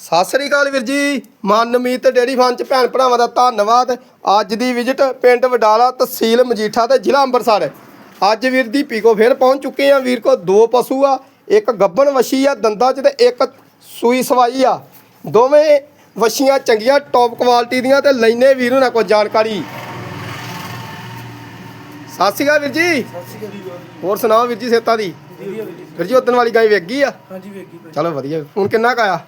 ਸਤਿ ਸ੍ਰੀ ਅਕਾਲ ਵੀਰ ਜੀ। Manmeet dairy farm ਚ ਭੈਣ ਭਰਾਵਾਂ ਦਾ ਧੰਨਵਾਦ। ਅੱਜ ਦੀ ਵਿਜ਼ਿਟ ਪਿੰਡ ਵਡਾਲਾ ਤਹਿਸੀਲ ਮਜੀਠਾ ਤੇ ਜ਼ਿਲ੍ਹਾ ਅੰਮ੍ਰਿਤਸਰ। ਅੱਜ ਵੀਰ ਦੀ ਪੀਕੋ ਫੇਰ ਪਹੁੰਚ ਚੁੱਕੇ ਆ। ਵੀਰ ਕੋ ਦੋ ਪਸ਼ੂ ਆ ਇੱਕ ਗੱਬਣ ਵਸ਼ੀ ਆ ਦੰਦਾਂ ਚ ਤੇ ਇੱਕ ਸੂਈ ਸਵਾਈ ਆ। ਦੋਵੇਂ ਵਸ਼ੀਆਂ ਚੰਗੀਆਂ ਟੌਪ ਕੁਆਲਿਟੀ ਦੀਆਂ ਤੇ ਲੈਨੇ ਵੀਰ ਉਹਨਾਂ ਕੋਲ ਜਾਣਕਾਰੀ। ਸਤਿ ਸ੍ਰੀ ਅਕਾਲ ਵੀਰ ਜੀ। ਹੋਰ? ਸੁਣਾਓ ਵੀਰ ਜੀ ਸੇਤਾ ਦੀ? ਵੀਰ ਜੀ। ਉਦਣ ਵਾਲੀ ਗਾਈ ਵੇਖ ਗਈ ਆ? ਹਾਂਜੀ ਵੇਖੀ ਭਾਈ। ਚਲੋ ਵਧੀਆ। ਫੋਨ ਕਿੰਨਾ ਕੁ ਆਇਆ?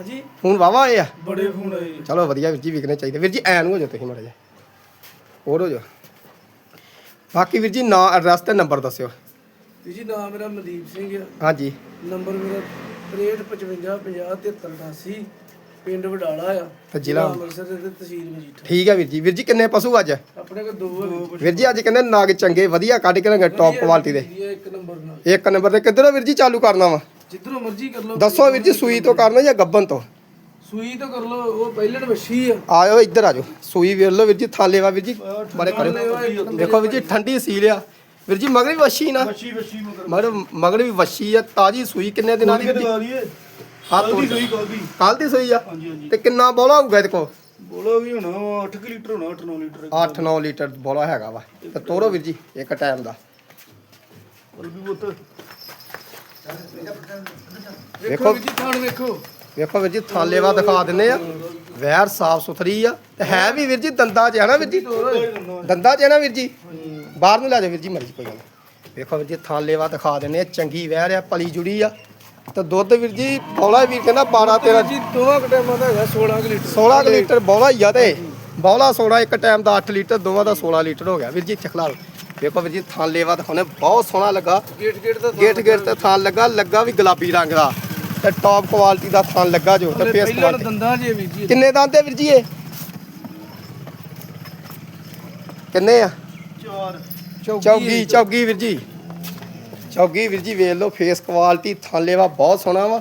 ਹਾਂਜੀ। ਫੋਨ ਵਾਵਾ ਆਏ ਆ? ਬੜੇ ਫੋਨ ਆਏ। ਚਲੋ ਵਧੀਆ ਵੀਰ ਜੀ ਵਿਕਣੇ ਚਾਹੀਦੇ। ਵੀਰ ਜੀ ਐਨ ਹੋ ਜਾਓ ਤੁਸੀਂ ਮਾੜਾ ਜਿਹਾ। ਹੋਰ ਹੋ ਜਾਓ। ਬਾਕੀ ਵੀਰ ਜੀ ਨਾਂ ਐਡਰੈਸ ਤੇ ਨੰਬਰ ਦੱਸਿਓ। ਜੀ ਜੀ ਨਾਮ ਮੇਰਾ ਮਨਦੀਪ ਸਿੰਘ ਆ। ਹਾਂਜੀ। ਨੰਬਰ ਮੇਰਾ 6355507388 ਪਿੰਡ ਵਡਾਲਾ ਆ। ਤੇ ਜ਼ਿਲ੍ਹਾ? ਅੰਮ੍ਰਿਤਸਰ ਦੇ ਤਹਿਸੀਲ ਮਜੀਠਾ। ਠੀਕ ਹੈ ਵੀਰ ਜੀ। ਵੀਰ ਜੀ ਕਿੰਨੇ ਪਸ਼ੂ ਅੱਜ? ਆਪਣੇ ਕੋਲ ਦੋ ਆ ਵੀਰ ਜੀ। ਅੱਜ ਕਹਿੰਦੇ ਨਾਗ ਚੰਗੇ ਵਧੀਆ ਕੱਢ ਕੇ ਲੰਗੇ ਟੌਪ ਕੁਆਲਿਟੀ ਦੇ। ਜੀ, ਇੱਕ ਨੰਬਰ ਨਾਲ। ਇੱਕ ਨੰਬਰ ਤੇ ਕਿੱਧਰੋਂ ਵੀਰ ਜੀ ਚਾਲੂ ਕਰਨਾ ਵਾ? ਜਿੱਧਰੋਂ ਮਰਜ਼ੀ ਕਰ ਲਓ ਦੱਸੋ ਵੀਰ ਜੀ ਸੂਈ ਤੋਂ ਕਰਨਾ ਜਾਂ ਗੱਬਨ ਤੋਂ? ਸੂਈ ਤੋਂ ਕਰ ਲਓ ਉਹ ਪਹਿਲਣ ਵੱਛੀ ਆ। ਆਇਓ ਇੱਧਰ ਆਜੋ ਸੂਈ ਵੇਖ ਲਓ ਵੀਰ ਜੀ ਥਾਲੇ ਵਾ ਵੀਰ ਜੀ ਬਾਰੇ ਕਰਿਓ। ਦੇਖੋ ਵੀਰ ਜੀ ਠੰਡੀ ਸੀਲ ਆ। ਵੀਰ ਜੀ ਮਗਰ ਵੀ ਵੱਛੀ ਨਾ। ਵੱਛੀ ਵੱਛੀ ਮਗਰ। ਮਗਰ ਵੀ ਵੱਛੀ ਆ। ਤਾਜੀ ਸੂਈ ਕਿੰਨੇ ਦਿਨਾਂ ਦੀ ਕੱਲ ਦੀ ਸੂਈ ਕੱਲ ਦੀ ਕੱਲ ਦੀ ਸੂਈ ਆ। ਹਾਂਜੀ ਹਾਂਜੀ। ਤੇ ਕਿੰਨਾ ਬੋਲਾ ਹੋਊਗਾ ਇਹਦੇ ਕੋਲ? ਬੋਲਾ ਵੀ ਹੋਣਾ 8 ਲੀਟਰ ਹੋਣਾ 8-9 ਲੀਟਰ। 8-9 ਲੀਟਰ ਬੋਲਾ ਹੈਗਾ ਵਾ। ਤੇ ਤੋਰੋ ਵੀਰ ਜੀ ਇੱਕ ਟਾਈਮ ਦਾ। ਵੀ ਪੁੱਤ। ਵੇਖੋ ਵੇਖੋ ਜੀ ਥਾਣ ਵੇਖੋ। ਵੇਖੋ ਵੀਰ ਜੀ ਥਾਲੇਵਾ ਦਿਖਾ ਦਿੰਨੇ ਆ। ਵੈਰ ਸਾਫ਼ ਸੁਥਰੀ ਆ। ਤੇ ਹੈ ਵੀ ਵੀਰ ਜੀ ਦੰਦਾਂ 'ਚ ਹੈ ਨਾ ਵੀਰ ਜੀ? ਦੰਦਾਂ 'ਚ ਹੈ ਨਾ ਵੀਰ ਜੀ? ਬਾਹਰ ਨੂੰ ਲੈ ਜਾਓ ਵੀਰ ਜੀ ਮਰਜ਼ੀ ਕੋਈ ਗੱਲ। ਵੇਖੋ ਵੀਰ ਜੀ ਥਾਲੇਵਾ ਦਿਖਾ ਦਿੰਨੇ ਆ ਚੰਗੀ ਵੈਰ ਆ ਪਲੀ ਜੁੜੀ ਆ। ਤੇ ਦੁੱਧ ਵੀਰ ਜੀ ਬੋਲਾ ਵੀਰ ਕਹਿੰਦਾ 12 13 ਜੀ ਦੋਵਾਂ ਟਾਈਮਾਂ ਦਾ ਹੈਗਾ 16 ਕੁ ਲੀਟਰ। 16 ਕੁ ਲੀਟਰ ਬੋਲਾ ਹੀ ਆ ਤੇ। ਬੋਲਾ 16 ਇੱਕ ਟਾਈਮ ਦਾ 8 ਲੀਟਰ ਦੋਵਾਂ ਦਾ 16 ਲੀਟਰ ਹੋ ਗਿਆ। ਵੀਰ ਜੀ ਚਖਲਾ ਵੇਖੋ ਵੀਰ ਜੀ ਥਾਲੇਵਾ ਦਿਖਾਉਣੇ ਬਹੁਤ ਸੋਹਣਾ ਲੱਗਾ। ਗੇਟ ਗੇਟ ਦਾ ਗੇਟ ਗੇਟ ਤੇ ਥਾਂ ਲੱਗਾ ਲੱਗਾ ਵੀ ਗੁਲਾਬੀ ਰੰਗ ਦਾ। ਤੇ ਟੌਪ ਕੁਆਲਿਟੀ ਦਾ ਥਾਂ ਲੱਗਾ ਜੋ ਤੇ ਫੇਸ ਕੁਆਲਿਟੀ ਦੰਦਾਂ ਜੇ ਵੀ ਜੀ। ਕਿੰਨੇ ਦੰਦ ਤੇ ਵੀਰ ਜੀ ਇਹ? ਕਿੰਨੇ ਆ? ਚਾਰ। ਚੌਗੀ ਚੌਗੀ ਵੀਰ ਜੀ। ਚੌਗੀ ਵੀਰ ਜੀ ਵੇਖ ਲਓ ਫੇਸ ਕੁਆਲਿਟੀ ਥਾਲੇਵਾ ਬਹੁਤ ਸੋਹਣਾ ਵਾ।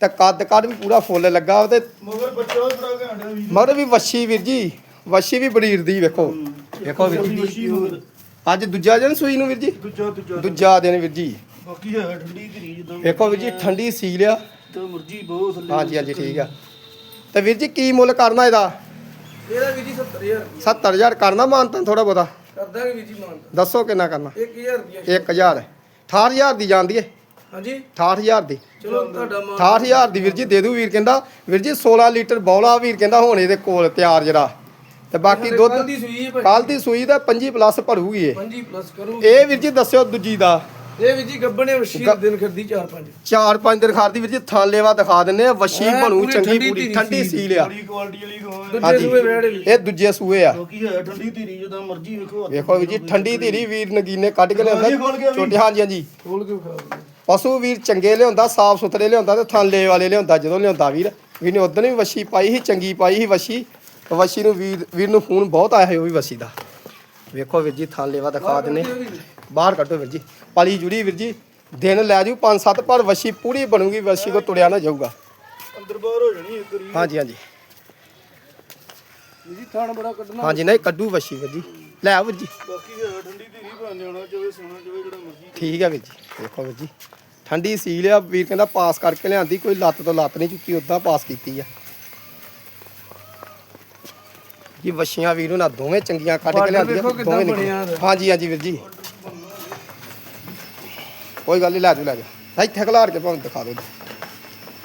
ਤੇ ਕੱਦ ਕੱਦ ਵੀ ਪੂਰਾ ਫੁੱਲ ਲੱਗਾ ਵਾ ਤੇ ਮਗਰ ਬੱਚਾ ਬੜਾ ਘਾਂਡਿਆ ਵੀ ਮਗਰ ਵੀ ਵੱਛੀ ਵੀਰ ਜੀ ਵੱਛੀ ਵੀ ਬੜੀਰ ਦੀ ਵੇਖੋ। ਵੇਖੋ ਵੀਰ ਜੀ। ਅੱਜ ਦੂਜਾ ਦਿਨ ਸੂਈ ਨੂੰ ਵੀਰ ਜੀ? ਦੂਜਾ ਦੂਜਾ ਦੂਜਾ ਦਿਨ ਵੀਰ ਜੀ। ਬਾਕੀ ਹੈ ਠੰਡੀ ਧਰੀ ਜਦੋਂ। ਵੇਖੋ ਵੀਰ ਜੀ ਠੰਡੀ ਸੀਲ ਆ। ਤੇ ਮਰਜ਼ੀ ਬਹੁਤ ਥੱਲੇ ਹਾਂਜੀ ਹਾਂਜੀ ਠੀਕ ਆ। ਤੇ ਵੀਰ ਜੀ ਕੀ ਮੁੱਲ ਕਰਨਾ ਇਹਦਾ? ਇਹਦਾ ਵੀ ਜੀ 70000 70000 ਕਰਨਾ ਮਾਨਤਾ ਥੋੜਾ ਜੀ ਮਾਨ ਦੱਸੋ ਕਿੰਨਾ ਕਰਨਾ? 1000 ਰੁਪਏ 1000 68000 ਦੀ ਜਾਂਦੀ ਏ। ਹਾਂਜੀ। 68000 ਦੀ। ਚਲੋ ਤੁਹਾਡਾ ਮਾਨ 68000 ਦੀ ਵੀਰ ਜੀ ਦੇ ਦੂ ਵੀਰ ਕਹਿੰਦਾ ਵੀਰ ਜੀ 16 ਲੀਟਰ ਬੌਲਾ ਵੀਰ ਕਹਿੰਦਾ ਹੁਣ ਇਹਦੇ ਕੋਲ ਤਿਆਰ ਜਿਹੜਾ ਤੇ ਬਾਕੀ ਦੁੱਧ ਕੱਲ੍ਹ ਦੀ ਸੂਈ ਹੈ ਭਾਈ। ਕੱਲ ਦੀ ਸੂਈ ਦਾ 25 ਪਲੱਸ ਭਰੂਗੀ ਇਹ। 25 ਪਲੱਸ ਕਰੂ ਇਹ ਵੀਰ ਜੀ ਦੱਸਿਓ ਦੂਜੀ ਦਾ। ਇਹ ਵੀ ਜੀ ਗੱਬਣੇ ਵਸ਼ੀ ਦਿਨ ਖਰਦੀ 4-5 ਚਾਰ ਪੰਜ ਦਿਨ ਖਾਦੀ ਵੀਰ ਜੀ ਥਾਲੇਵਾ ਦਿਖਾ ਦਿੰਨੇ ਆ ਵਸ਼ੀ ਐ ਬਣੂ ਪੂਰੀ ਚੰਗੀ ਠੰਡੀ ਪੂਰੀ ਧੀਰੀ ਠੰਡੀ ਸੀ। ਸੀਲ ਆ। ਬੜੀ ਕੁਆਲਿਟੀ ਵਾਲੀ ਗਾਂ ਹੈ ਦੂਜੇ ਹਾਂਜੀ। ਸੂਏ ਵੜੇ ਵੀ ਇਹ ਦੂਜੇ ਸੂਏ ਆ। ਬਾਕੀ ਹੈ ਠੰਡੀ ਧੀਰੀ ਜਦੋਂ ਮਰਜ਼ੀ ਵੇਖੋ ਹੱਥ ਵੇਖੋ ਵੀਰ ਜੀ ਠੰਡੀ ਧੀਰੀ ਵੀਰ ਨਗੀਨੇ ਕੱਢ ਕੇ ਹਾਂਜੀ, ਖੋਲ ਕੇ ਲਿਆਉਂਦਾ ਵੀ। ਛੋਟੇ ਹਾਂਜੀ ਹਾਂਜੀ। ਖੋਲ ਕੇ ਖਾ ਪਸ਼ੂ ਵੀਰ ਚੰਗੇ ਲਿਆਉਂਦਾ ਸਾਫ਼ ਸੁਥਰੇ ਲਿਆਉਂਦਾ ਤੇ ਥਾਲੇ ਵਾਲੇ ਲਿਆਉਂਦਾ ਜਦੋਂ ਲਿਆਉਂਦਾ ਵੀਰ। ਵੀਰ ਨੇ ਉਦੋਂ ਵੀ ਵਸ਼ੀ ਪਾਈ ਸੀ ਚੰਗੀ ਪਾਈ ਸੀ ਵਸ਼ੀ। ਵਸ਼ੀ ਨੂੰ ਵੀਰ ਵੀਰ ਨੂੰ ਫੋਨ ਬਹੁਤ ਆਇਆ ਉਹ ਵੀ ਵਸ਼ੀ ਦਾ। ਵੇਖੋ ਵੀਰ ਜੀ ਥਾਲੇਵਾ ਦਿਖਾ ਦਿੰਨੇ ਬਾਹਰ ਕੱਢੋ ਵੀਰ ਜੀ। ਪਲੀ ਜੁੜੀ ਵੀਰ ਜੀ ਦਿਨ ਲੈ ਜੂ ਪੰਜ ਸੱਤ ਪਰ ਵਸ਼ੀ ਪੂਰੀ ਬਣੂਗੀ ਵਸ਼ੀ ਕੋ ਤੁਰਿਆ ਨਾ ਜਾਊਗਾ। ਅੰਦਰ ਬਾਹਰ ਹੋ ਜਾਣੀ ਇੱਕ ਵਾਰੀ ਹਾਂਜੀ ਹਾਂਜੀ। ਜੀ ਥਾਣ ਬੜਾ ਕੱਢਣਾ। ਹਾਂਜੀ ਨਹੀਂ ਕੱਢੂ ਵਸ਼ੀ ਵੀਰ ਜੀ। ਲੈ ਆਓ ਵੀਰ ਜੀ। ਬਾਕੀ ਹੈ ਠੰਡੀ ਧੀਰੀ ਭਾਂ ਜਾਣਾ ਚਾਵੇ ਸੋਣਾ ਚਾਵੇ ਜਿਹੜਾ ਮਰਜ਼ੀ ਠੀਕ ਹੈ ਵੀਰ ਜੀ। ਦੇਖੋ ਵੀਰ ਜੀ ਠੰਡੀ ਸੀਲ ਆ ਵੀਰ ਕਹਿੰਦਾ ਪਾਸ ਕਰਕੇ ਲਿਆਂਦੀ ਕੋਈ ਲੱਤ ਤੋਂ ਲੱਤ ਨਹੀਂ ਚੁੱਕੀ ਉਦਾਂ ਪਾਸ ਕੀਤੀ ਆ। ਜੀ ਵਸ਼ੀਆਂ ਵੀਰ ਉਹਨਾਂ ਦੋਵੇਂ ਚੰਗੀਆਂ ਕੱਢ ਕੇ ਲਿਆਂਦੀਆਂ ਦੋਵੇਂ। ਇਹਦਾ। ਹਾਂਜੀ ਹਾਂਜੀ ਵੀਰ ਜੀ। ਕੋਈ ਗੱਲ ਨਹੀਂ ਲੈ ਜਾਓ ਲੈ ਜਾਓ। ਇੱਥੇ ਖਲਾਰ ਕੇ ਭਾਵੇਂ ਦਿਖਾ ਦਿਓ।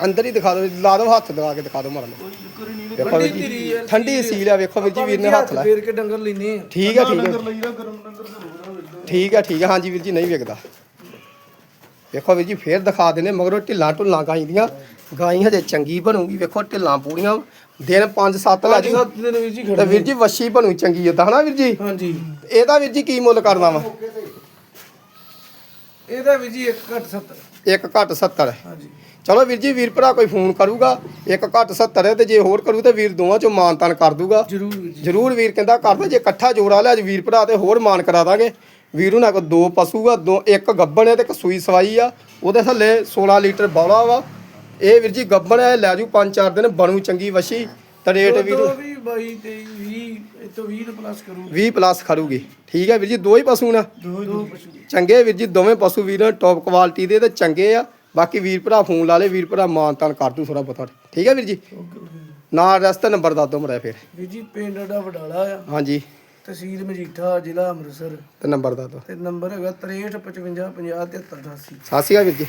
ਅੰਦਰ ਹੀ ਦਿਖਾ ਦਿਓ ਲਾ ਦਿਓ ਹੱਥ ਦਵਾ ਕੇ ਦਿਖਾ ਦਿਓ ਮਾਰਨ ਹੀ ਵੇਖੋ ਵੀਰ। ਜੀ ਠੰਡੀ ਸੀਲ ਆ ਵੇਖੋ ਵੀਰ ਜੀ ਵੀਰ ਨੇ ਹੱਥ ਲਾਇਆ। ਫੇਰ ਕੇ ਡੰਗਰ ਲੈਨੇ ਆ ਠੀਕ ਆ ਠੀਕ ਆ। ਡੰਗਰ ਲਈਦਾ ਗਰਮ ਡੰਗਰ ਜ਼ਰੂਰ ਆ ਵੇਖਦਾ ਠੀਕ ਆ ਠੀਕ ਆ। ਹਾਂਜੀ ਵੀਰ ਜੀ ਨਹੀਂ ਵਿਕਦਾ। ਵੇਖੋ ਵੀਰ ਜੀ ਫੇਰ ਦਿਖਾ ਦਿੰਦੇ ਮਗਰੋਂ ਢਿੱਲਾਂ ਢੁੱਲਾਂ ਗਾਈ ਦੀਆਂ। ਗਾਈ ਹਜੇ ਚੰਗੀ ਬਣੂਗੀ। ਵੇਖੋ ਢਿੱਲਾਂ ਪੂਰੀਆਂ ਦਿਨ 5-7 ਲੈ ਜੀ ਸੱਤ ਦਿਨ ਵੀ ਜੀ ਤੇ ਵੀਰ ਜੀ ਵੱਛੀ ਬਣੂ ਚੰਗੀ ਏਦਾਂ ਹਨਾ ਵੀਰ ਜੀ? ਹਾਂਜੀ। ਇਹਦਾ ਵੀਰ ਜੀ ਕੀ ਮੁੱਲ ਕਰਨਾ ਵਾ? ਇਹਦਾ ਵੀ ਜੀ 1 ਘੱਟ 70 ਇੱਕ ਘੱਟ 70 ਹਾਂਜੀ। ਚਲੋ ਵੀਰ ਜੀ ਵੀਰ ਭਰਾ ਕੋਈ ਫੋਨ ਕਰੂਗਾ ਇੱਕ ਘੱਟ 70 ਹੈ ਤੇ ਜੇ ਹੋਰ ਕਰੂ ਤੇ ਵੀਰ ਦੋਵਾਂ ਚੋਂ ਮਾਨ ਤਾਨ ਕਰ ਦੂਗਾ। ਜ਼ਰੂਰ ਵੀਰ ਕਹਿੰਦਾ ਕਰਦਾ ਜੇ ਇਕੱਠਾ ਜੋੜਾ ਲਿਆ ਅੱਜ ਵੀਰ ਭਰਾ ਤੇ ਹੋਰ ਮਾਨ ਕਰਾ ਦਾਂਗੇ। ਵੀਰ ਉਹਨਾਂ ਕੋਲ ਦੋ ਪਸ਼ੂ ਆ ਦੋ ਇੱਕ ਗੱਬਣ ਹੈ ਤੇ ਇੱਕ ਸੂਈ ਸਵਾਈ ਆ ਉਹਦੇ ਥੱਲੇ 16 ਲੀਟਰ ਬੌਲਾ ਵਾ। ਇਹ ਵੀਰ ਜੀ ਗੱਬਣ ਹੈ ਲੈ ਜੂ 5-4 ਦਿਨ ਬਣੂ ਚੰਗੀ ਵਸ਼ੀ ਤੇ ਰੇਟ ਵੀਰ ਦੋ ਵੀ 22 23 20 ਇਹ ਤੋਂ 20 ਪਲੱਸ ਕਰੂ 20 ਪਲੱਸ ਖੜੂਗੀ। ਠੀਕ ਹੈ ਵੀਰ ਜੀ ਦੋ ਹੀ ਪਸ਼ੂ ਨਾ। ਦੋ ਪਸ਼ੂ। ਚੰਗੇ ਵੀਰ ਜੀ ਦੋਵੇਂ ਪਸ਼ੂ ਵੀਰ ਟੌਪ ਕੁਆਲਿਟੀ ਦੇ ਤੇ ਚੰਗੇ ਆ। ਬਾਕੀ ਵੀਰ ਭਰਾ ਫੋਨ ਲਾ ਲੇ ਵੀਰ ਭਰਾ ਮਾਨ ਤਾਨ ਕਰ ਦੂ ਥੋੜਾ ਬਹੁਤਾ। ਠੀਕ ਹੈ ਵੀਰ ਜੀ? ਨਾਲ ਐਡਰੈਸ ਤੇ ਨੰਬਰ ਦੱਸ ਦਿਓ ਮੜਾ ਫਿਰ। ਵੀਰ ਜੀ ਪਿੰਡ ਦਾ ਵਡਾਲਾ ਆ। ਹਾਂਜੀ। ਤਹਿਸੀਲ ਮਜੀਠਾ ਜ਼ਿਲ੍ਹਾ ਅੰਮ੍ਰਿਤਸਰ। ਤੇ ਨੰਬਰ ਦੱਸ ਦਿਓ। ਤੇ ਨੰਬਰ ਹੈਗਾ 6355 50 7388 ਸਤਿ ਸ਼੍ਰੀ ਅਕਾਲ ਵੀਰ ਜੀ।